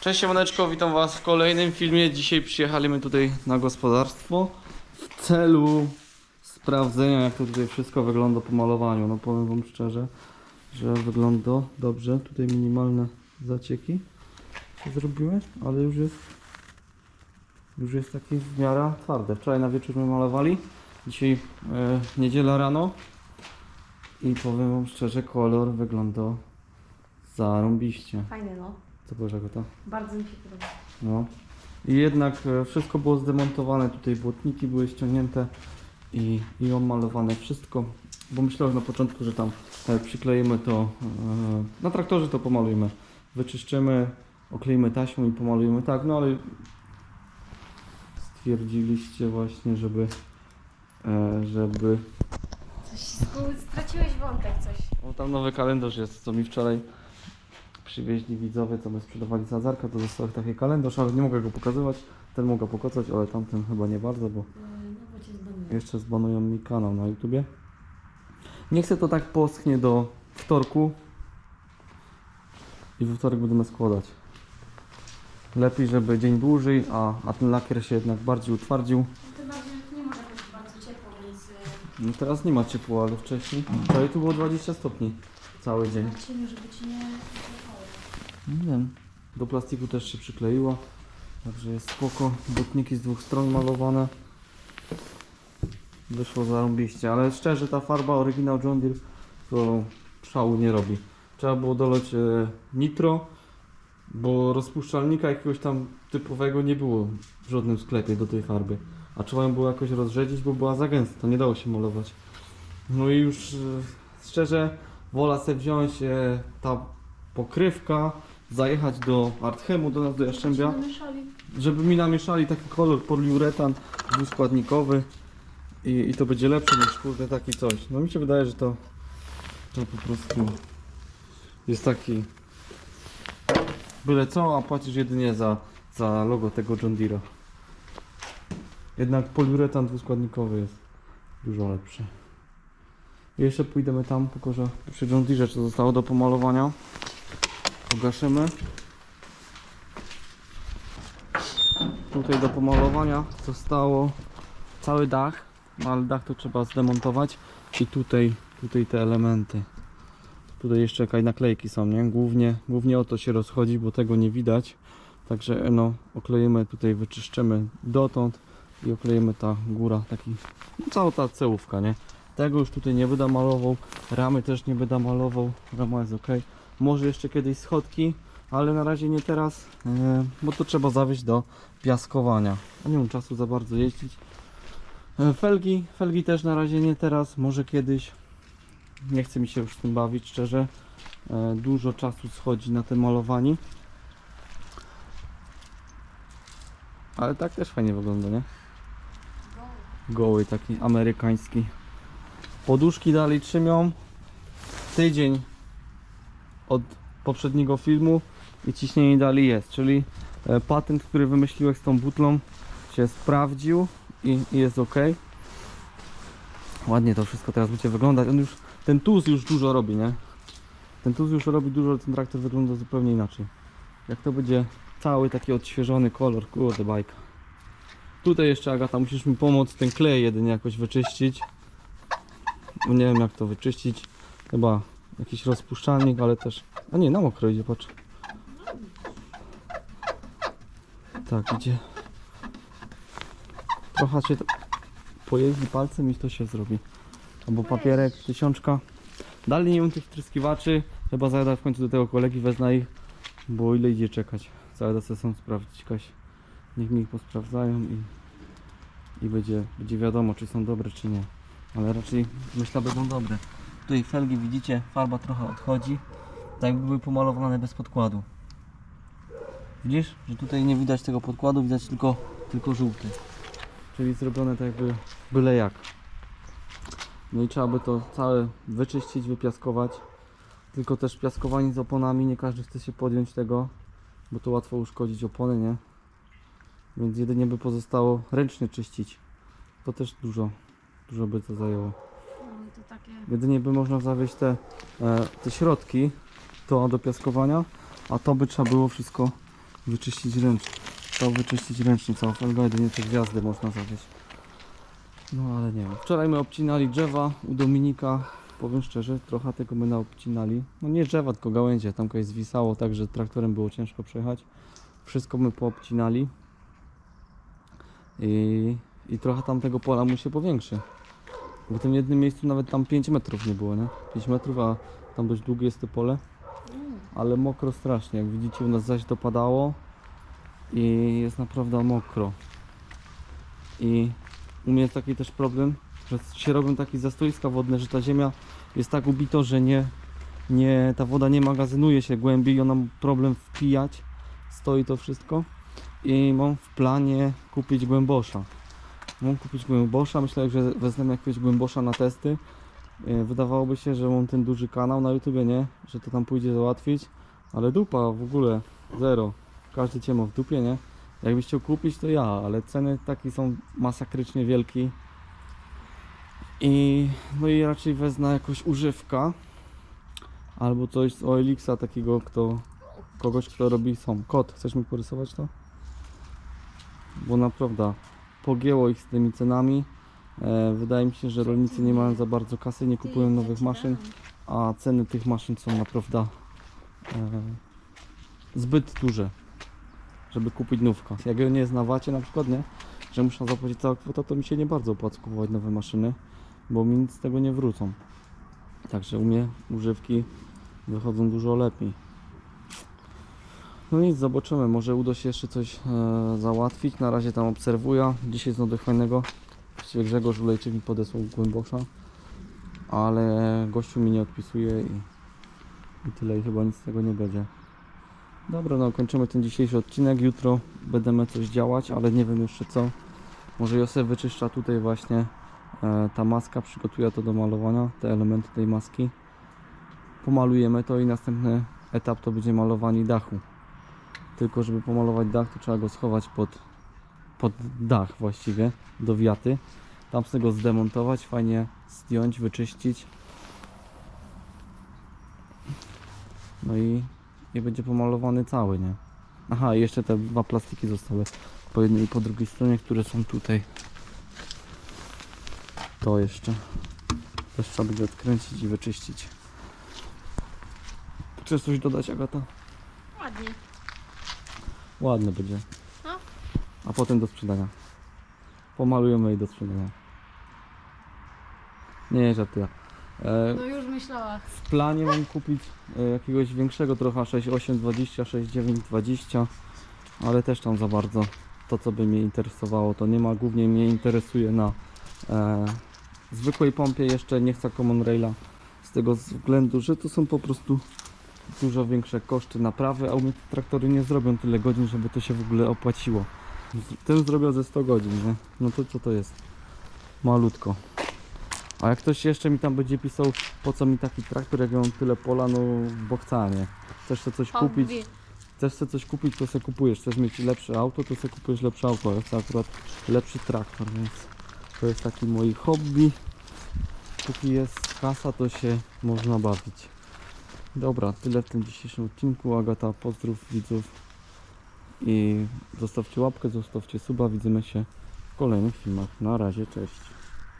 Cześć Siemaneczko, witam Was w kolejnym filmie. Dzisiaj przyjechaliśmy tutaj na gospodarstwo w celu sprawdzenia jak to tutaj wszystko wygląda po malowaniu. No powiem Wam szczerze, że wygląda dobrze. Tutaj minimalne zacieki się zrobiły, ale już jest już jest taki w miarę twarde. Wczoraj na wieczór my malowali, dzisiaj e, niedziela rano i powiem Wam szczerze, kolor wygląda zarąbiście. Fajny no. Co powiesz? Bardzo mi się podoba. No. I jednak e, wszystko było zdemontowane, tutaj błotniki były ściągnięte i, i omalowane wszystko. Bo myślałem na początku, że tam e, przykleimy to, e, na traktorze to pomalujemy. Wyczyszczymy, okleimy taśmą i pomalujemy tak, no ale stwierdziliście właśnie, żeby, e, żeby Coś straciłeś wątek coś. O, tam nowy kalendarz jest, co mi wczoraj przywieźli widzowie, co my sprzedawali z Azarka, to został taki kalendarz, ale nie mogę go pokazywać. Ten mogę pokazać, ale tamten chyba nie bardzo, bo No zbanuję. jeszcze zbanują mi kanał na YouTubie. Nie chcę to tak poschnie do wtorku i we wtorek będziemy składać. Lepiej, żeby dzień dłużej, a, a ten lakier się jednak bardziej utwardził. Tym bardziej nie może być bardzo ciepło, więc y, No teraz nie ma ciepła, ale wcześniej. Wczoraj tu było 20 stopni cały dzień. cieniu, żeby ci nie. Nie wiem. Do plastiku też się przykleiła. Także jest spoko. Botniki z dwóch stron malowane. Wyszło zarąbiście, ale szczerze ta farba oryginał John Deere to szału nie robi. Trzeba było dolać e, nitro, bo rozpuszczalnika jakiegoś tam typowego nie było w żadnym sklepie do tej farby. A trzeba ją było jakoś rozrzedzić, bo była za gęsta, nie dało się malować. No i już e, szczerze wola sobie wziąć e, ta pokrywka, zajechać do Arthemu, do nas do Jaszczębia, żeby mi namieszali taki kolor poliuretan dwuskładnikowy i, i to będzie lepsze niż kurde taki coś. No mi się wydaje, że to, to po prostu jest taki byle co, a płacisz jedynie za, za logo tego John Deere'a. Jednak poliuretan dwuskładnikowy jest dużo lepszy. I jeszcze pójdziemy tam, pokażę przy John Deere, co zostało do pomalowania. Pogaszymy. Tutaj do pomalowania zostało cały dach, no ale dach to trzeba zdemontować i tutaj, tutaj te elementy. Tutaj jeszcze jakieś naklejki są, nie? Głównie, głównie o to się rozchodzi, bo tego nie widać. Także no, okleimy tutaj, wyczyszczymy dotąd i okleimy ta góra, taki, no, cała ta cełówka, nie? Tego już tutaj nie będę malował, ramy też nie będę malował, rama jest ok. Może jeszcze kiedyś schodki, ale na razie nie teraz, e, bo to trzeba zawieźć do piaskowania. A nie mam czasu za bardzo jeździć. E, Felgi, felgi też na razie nie teraz, może kiedyś. Nie chce mi się już tym bawić, szczerze. E, Dużo czasu schodzi na tym malowaniu. Ale tak też fajnie wygląda, nie? Goły taki amerykański. Poduszki dalej trzymią. Tydzień od poprzedniego filmu i ciśnienie dalej jest, czyli e, patent, który wymyśliłeś z tą butlą się sprawdził i, jest ok. Ładnie to wszystko teraz będzie wyglądać. On już, ten tuz już dużo robi, nie? Ten tuz już robi dużo, ale ten traktor wygląda zupełnie inaczej. Jak to będzie cały taki odświeżony kolor, kurde bajka. Tutaj jeszcze Agata, musisz mi pomóc ten klej jedynie jakoś wyczyścić. Nie wiem jak to wyczyścić. Chyba jakiś rozpuszczalnik, ale też... A nie, na mokro idzie, patrz. Tak, idzie. Trochę się to pojeździ palcem i to się zrobi. Albo papierek, tysiączka. Dalej nie mam tych tryskiwaczy. Chyba zajadę w końcu do tego kolegi, wezmę ich. Bo ile idzie czekać. Zajadę sobie sam sprawdzić, Kaś. Niech mi ich posprawdzają i, i będzie, będzie wiadomo, czy są dobre, czy nie. Ale raczej myślę, będą dobre. Tutaj felgi widzicie, farba trochę odchodzi. Tak jakby były pomalowane bez podkładu. Widzisz, że tutaj nie widać tego podkładu, widać tylko, tylko żółty. Czyli zrobione tak jakby byle jak. No i trzeba by to całe wyczyścić, wypiaskować. Tylko też piaskowanie z oponami, nie każdy chce się podjąć tego, bo to łatwo uszkodzić opony, nie? Więc jedynie by pozostało ręcznie czyścić. To też dużo, dużo by to zajęło. To takie... Jedynie by można zawieźć te, e, te środki to do piaskowania, a to by trzeba było wszystko wyczyścić ręcznie. To wyczyścić ręcznie, cała felga, jedynie te gwiazdy można zawieść. No ale nie wiem. Wczoraj my obcinali drzewa u Dominika. Powiem szczerze, trochę tego my naobcinali. No nie drzewa, tylko gałęzie. Tam coś zwisało, tak że traktorem było ciężko przejechać. Wszystko my poobcinali. I, I trochę tam tego pola mu się powiększy. W tym jednym miejscu nawet tam 5 metrów nie było, nie? 5 metrów, a tam dość długie jest to pole. Ale mokro strasznie. Jak widzicie, u nas zaś dopadało i jest naprawdę mokro. I u mnie jest taki też problem, że się robią takie zastoiska wodne, że ta ziemia jest tak ubito, że nie, nie, ta woda nie magazynuje się głębiej i ona ma problem wpijać. Stoi to wszystko. I mam w planie kupić głębosza. Mam kupić głębosza, myślę, że wezmę jakiegoś głębosza na testy. E, Wydawałoby się, że mam ten duży kanał na YouTube, nie? Że to tam pójdzie załatwić. Ale dupa w ogóle, zero. Każdy cię ma w dupie, nie? Jakbyś chciał kupić, to ja, ale ceny takie są masakrycznie wielkie. I no i raczej wezmę jakoś używka albo coś z OLX-a takiego, kto kogoś, kto robi są. Kot, chcesz mi porysować to? Bo naprawdę pogięło ich z tymi cenami. E, wydaje mi się, że rolnicy nie mają za bardzo kasy, nie kupują nowych maszyn, a ceny tych maszyn są naprawdę e, zbyt duże, żeby kupić nówkę. Jak ja nie znawacie na przykład, nie? Że muszę zapłacić całą kwotę, to mi się nie bardzo opłaca kupować nowe maszyny, bo mi nic z tego nie wrócą. Także u mnie używki wychodzą dużo lepiej. No nic, zobaczymy. Może uda się jeszcze coś e, załatwić. Na razie tam obserwuję. Dzisiaj coś fajnego. Właściwie Grzegorz Ulejczyk mi podesłał głębosza, ale gościu mi nie odpisuje i, i tyle i chyba nic z tego nie będzie. Dobra, no kończymy ten dzisiejszy odcinek. Jutro będziemy coś działać, ale nie wiem jeszcze co. Może Josef wyczyszcza tutaj właśnie e, ta maska, przygotuje to do malowania, te elementy tej maski. Pomalujemy to i następny etap to będzie malowanie dachu. Tylko żeby pomalować dach, to trzeba go schować pod, pod dach właściwie, do wiaty. Tam z tego zdemontować, fajnie zdjąć, wyczyścić. No i, i będzie pomalowany cały, nie? Aha, jeszcze te dwa plastiki zostały po jednej i po drugiej stronie, które są tutaj. To jeszcze. Też trzeba będzie odkręcić i wyczyścić. Chcesz coś dodać, Agata? Ładnie. Ładny będzie. No. A potem do sprzedania. Pomalujemy i do sprzedania. Nie, żartuję. E, No już myślała. w planie mam kupić e, jakiegoś większego trochę 6820, 6920, ale też tam za bardzo to co by mnie interesowało to nie ma. Głównie mnie interesuje na e, zwykłej pompie jeszcze nie chcę Common Raila z tego względu, że to są po prostu dużo większe koszty naprawy, a u mnie te traktory nie zrobią tyle godzin, żeby to się w ogóle opłaciło. Ten zrobił ze 100 godzin, nie? No to co to jest? Malutko. A jak ktoś jeszcze mi tam będzie pisał, po co mi taki traktor, jak ja mam tyle pola, no bo chcę, nie? Chcesz sobie coś kupić, chcesz sobie coś kupić, to sobie kupujesz. Chcesz mieć lepsze auto, to sobie kupujesz lepsze auto. Ja chcę akurat lepszy traktor, więc to jest taki mój hobby. Póki jest kasa, to się można bawić. Dobra, tyle w tym dzisiejszym odcinku. Agata, pozdrów widzów i zostawcie łapkę, zostawcie suba. Widzimy się w kolejnych filmach. Na razie, cześć.